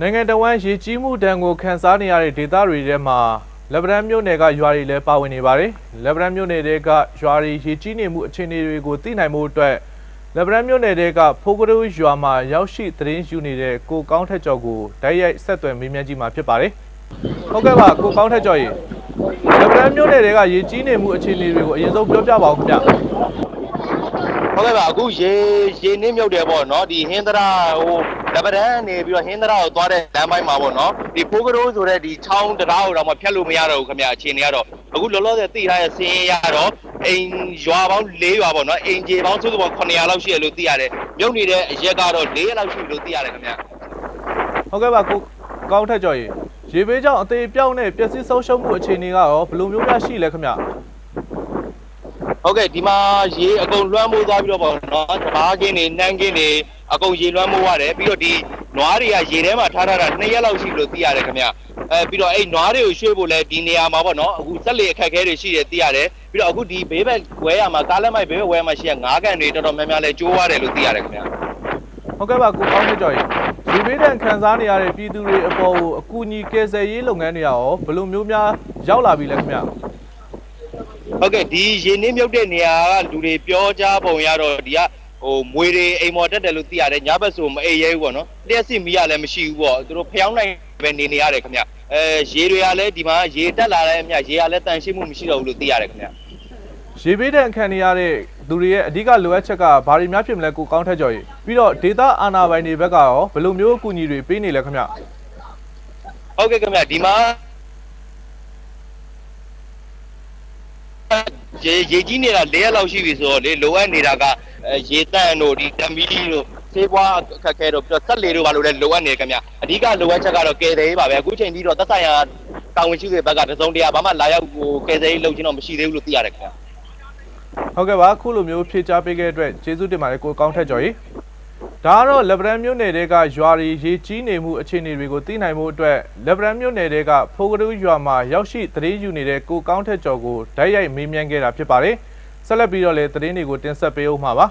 နိုင်ငံတော်ဝန်ရေကြီးမှုဒဏ်ကိုခန်းစားနေရတဲ့ဒေသတွေထဲမှာလက်ဗရန်မြို့နယ်ကရွာတွေလည်းပါဝင်နေပါတယ်။လက်ဗရန်မြို့နယ်တွေကရွာတွေရေကြီးနေမှုအခြေအနေတွေကိုသိနိုင်မှုအတွက်လက်ဗရန်မြို့နယ်တွေကဖိုးကရူးရွာမှာရောက်ရှိသတင်းယူနေတဲ့ကိုကောင်းထက်ကျော်ကိုတိုက်ရိုက်ဆက်သွယ်မေးမြန်းကြည့်မှာဖြစ်ပါတယ်။ဟုတ်ကဲ့ပါကိုကောင်းထက်ကျော်ရေလက်ဗရန်မြို့နယ်တွေကရေကြီးနေမှုအခြေအနေတွေကိုအရင်ဆုံးပြောပြပါဦးခင်ဗျ။ ဟုတ်ကဲ့ပါအခုရေရေနစ်မြုပ်တယ်ပေါ့နော်ဒီဟင်းသရဟိုလပဒန်းနေပြီးတော့ဟင်းသရကိုသွားတဲ့လမ်းပိုင်းမှာပေါ့နော်ဒီဖိုးကရိုးဆိုတဲ့ဒီချောင်းတရားကိုတော့မဖြတ်လို့မရတော့ဘူးခင်ဗျအခြေအနေကတော့အခုလောလောဆယ်သိထားတဲ့စင်းရတော့အိမ်ရွာပေါင်း၄ရွာပေါ့နော်အိမ်ခြေပေါင်းစုစုပေါင်း900လောက်ရှိရလို့သိရတယ်မြုပ်နေတဲ့အရက်ကတော့၄ရက်လောက်ရှိလို့သိရတယ်ခင်ဗျဟုတ်ကဲ့ပါကိုကောင်းထက်ကျော်ရေရေဘေးကြောင့်အသေးပြောင်းနဲ့ပျက်စီးဆုံးရှုံးမှုအခြေအနေကရောဘယ်လိုမျိုးများရှိလဲခင်ဗျ ဟုတ်ကဲ့ဒီမှာရေအကုန်လွှမ်းမိုးသွားပြီးတော့ပေါ့နော်တဘာကင်းနေနှမ်းကင်းနေအကုန်ရေလွှမ်းမိုးရတယ်ပြီးတော့ဒီနွားတွေကရေထဲမှာထားထားတာ2ရက်လောက်ရှိလို့သိရတယ်ခင်ဗျအဲပြီးတော့အဲ့နွားတွေကိုရွှေ့ဖို့လဲဒီနေရာမှာပေါ့နော်အခုစက်လေအခက်အခဲတွေရှိတယ်သိရတယ်ပြီးတော့အခုဒီဘေးဘက်ဝဲရမှာကားလက်မိုက်ဘေးဘက်ဝဲမှာရှိရငါးကန်တွေတော်တော်များများလဲကျိုးရတယ်လို့သိရတယ်ခင်ဗျဟုတ်ကဲ့ပါကိုကောင်းထက်ကျော်ရေရေဘေးဒဏ်ခံစားနေရတဲ့ပြည်သူတွေအပေါ်ကိုအကူအညီကယ်ဆယ်ရေးလုပ်ငန်းတွေရောဘယ်လိုမျိုးများရောက်လာပြီလဲခင်ဗျ ဟုတ်ကဲ့ဒီရေနစ်မြုပ်တဲ့နေရာကလူတွေပြောကြပုံရတော့ဒီကဟိုမွေတွေအိမ်မော်တက်တယ်လို့သိရတယ်ညဘက်ဆိုမအိပ်ရဲဘူးပေါ့နော်လျှက်စစ်မီးရလည်းမရှိဘူးပေါ့သူတို့ဖျောင်းနိုင်ပဲနေနေရတယ်ခင်ဗျအဲရေတွေကလည်းဒီမှာရေတက်လာတဲ့အမြရေကလည်းတန်ရှင်းမှုမရှိတော့ဘူးလို့သိရတယ်ခင်ဗျရေဘေးဒဏ်ခံနေရတဲ့သူတွေရဲ့အဓိကလိုအပ်ချက်ကဘာတွေများဖြစ်မလဲကိုကောင်းထက်ကျော်ရေပြီးတော့ဒေတာအာနာပိုင်တွေဘက်ကရောဘယ်လိုမျိုးအကူအညီတွေပေးနေလဲခင်ဗျဟုတ်ကဲ့ခင်ဗျဒီမှာ ရေရေကြီးနေတာ၄ရက်လောက်ရှိပြီဆိုတော့လေလိုအပ်နေတာကအဲရေတန့်တို့ဒီတမီတို့ဆေးပွားအခက်အခဲတို့ပြီးတော့ဆက်လေတို့ဘာလို့လဲလိုအပ်နေတယ်ခင်ဗျအဓိကလိုအပ်ချက်ကတော့ကယ်ဆယ်ရေးပါပဲအခုချိန်ကြီးတော့သက်ဆိုင်ရာတာဝန်ရှိတဲ့ဘက်ကတစုံတရာဘာမှလာရောက်ဟိုကယ်ဆယ်ရေးလုပ်ခြင်းတော့မရှိသေးဘူးလို့သိရတယ်ခင်ဗျဟုတ်ကဲ့ပါခုလိုမျိုးဖြည့်ချပေးခဲ့တဲ့အတွက်ကျေးဇူးတင်ပါတယ်ကိုကောင်းထက်ကျော်ရေ ဒါကတော့လက်ဗရန်မြို့နယ်တွေကရွာတွေရေကြီးနေမှုအခြေအနေတွေကိုသိနိုင်မှုအတွက်လက်ဗရန်မြို့နယ်တွေကဖိုးကရူးရွာမှာရောက်ရှိသတင်းယူနေတဲ့ကိုကောင်းထက်ကျော်ကိုဓာတ်ရိုက်မေးမြန်းခဲ့တာဖြစ်ပါတယ်ဆက်လက်ပြီးတော့လည်းသတင်းတွေကိုတင်ဆက်ပေးဦးမှာပါ